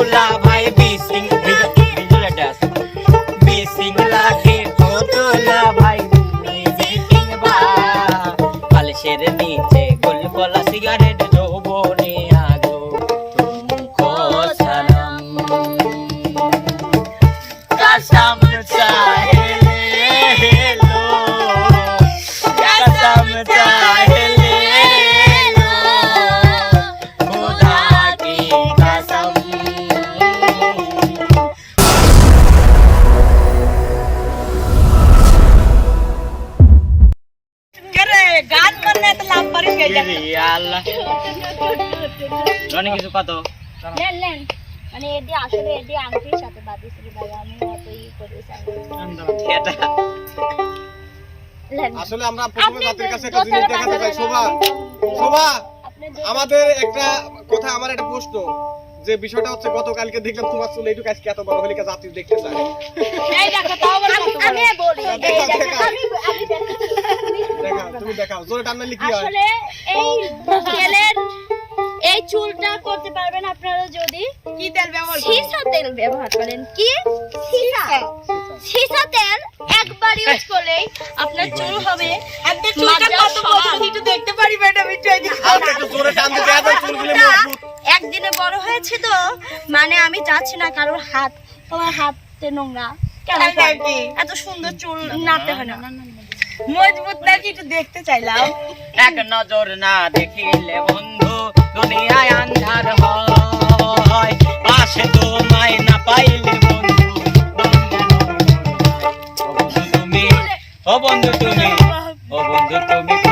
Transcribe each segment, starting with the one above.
দুলা রনি কিছু কত নেন নেন মানে এটি আসলে এটি আংটির সাথে বাঁধিয়েছি ভাই আমি অত ই করে চাই এটা নেন। আসলে আমরা প্রথমে আপনি কাছে একটা জিনিস দেখাতে চাই শোভা। শোভা আমাদের একটা কথা আমার একটা প্রশ্ন। যে বিষয়টা হচ্ছে গতকালকে দেখলাম তোমার চুল এইটুকু আজকে এত বড় হলে জাতি দেখতে চায়। এই দেখো তাও আবার আমি আমি বলি এই দেখেন, আমি আমি দেখাও তুমি দেখাও। জোরে টানলে কি হয়। আসলে এই তেলের এই চুলটা করতে পারবেন আপনারা যদি কি তেল ব্যবহার? সীসা তেল ব্যবহার করেন কি সীসা সীসা তেল একবার ইউজ করলেই আপনার চুল হবে আপনার চুলটা কত বড়। একটু দেখতে পারি ম্যাডাম একটু এদিকে হালকা একটু জোরে টান দিতে হবে চুলগুলো একদিনে বড় হয়েছে তো মানে আমি চাচ্ছি না কারোর হাত তোমার হাতে নোংরা কেন এত সুন্দর চুল নাড়তে হয় না মজবুত নাকি একটু দেখতে চাইলাম এক নজর না দেখিলে বন্ধু দুনিয়ায় আন্ধার হয়। পাশে তোমায় না তুমি। ও বন্ধু তুমি ও বন্ধু তুমি।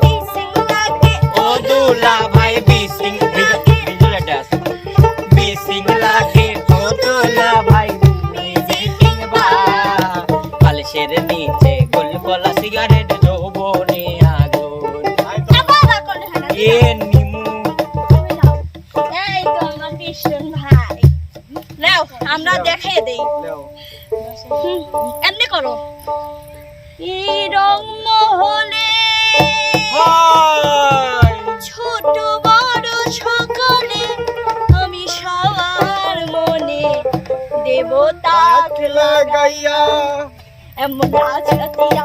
বিসিংলা ও দুলা ভাই বিসিং ভিজুয়াল ডাস বিসিং লাগে ও দুলা ভাই মিউজিকিং বা পালসের নিচে গোল গলা সিগারেট যৌবনে আগুন। এ নিমু। এই তো আমার ভীষণ ভাই। নাও আমরা দেখিয়ে দেই। এমনি করো। এই রং মহলে ছোট বড় সকলে আমি সবার মনে দেবতা লাগাইয়া। এমন আজ রাতিয়া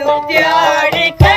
கொத்தியாடிக்க